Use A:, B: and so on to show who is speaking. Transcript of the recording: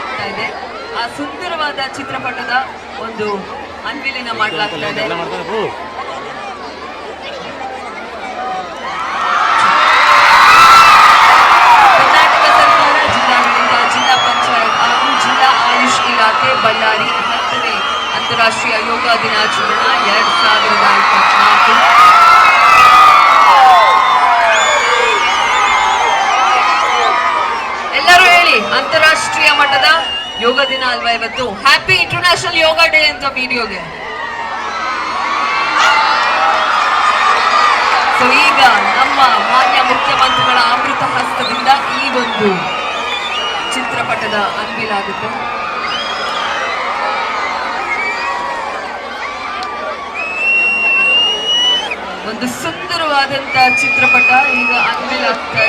A: ನೀಡಲಾಗ್ತಾ ಇದೆ. ಆ ಸುಂದರವಾದ ಚಿತ್ರಪಟದ ಒಂದು ಅನ್ವಿಲೀನ ಮಾಡಲಾಗ್ತಾ ಇದೆ. ಕರ್ನಾಟಕ ಸರ್ಕಾರ ಜಿಲ್ಲಾಡಳಿತ ಜಿಲ್ಲಾ ಪಂಚಾಯತ್ ಹಾಗೂ ಜಿಲ್ಲಾ ಆಯುಷ್ ಇಲಾಖೆ ಬಳ್ಳಾರಿ ಹತ್ತನೇ ಅಂತಾರಾಷ್ಟ್ರೀಯ ಯೋಗ ದಿನಾಚರಣೆ ಎರಡ್ ಸಾವಿರದ ಅಂತಾರಾಷ್ಟ್ರೀಯ ಮಟ್ಟದ ಯೋಗ ದಿನ ಅಲ್ವಾ ಇವತ್ತು? ಹ್ಯಾಪಿ ಇಂಟರ್ನ್ಯಾಷನಲ್ ಯೋಗ ಡೇ ಅಂತ ವಿಡಿಯೋಗೆ ಸೊ ಈಗ ನಮ್ಮ ಮಾನ್ಯ ಮುಖ್ಯಮಂತ್ರಿಗಳ ಅಮೃತ ಹಸ್ತದಿಂದ ಈ ಒಂದು ಚಿತ್ರಪಟದ ಅನ್ವಿಲಾಗುತ್ತೆ ಒಂದು ಸುಂದರವಾದಂತಹ ಚಿತ್ರಪಟ ಈಗ ಅನ್ವಿಲ್ ಆಗ್ತಾ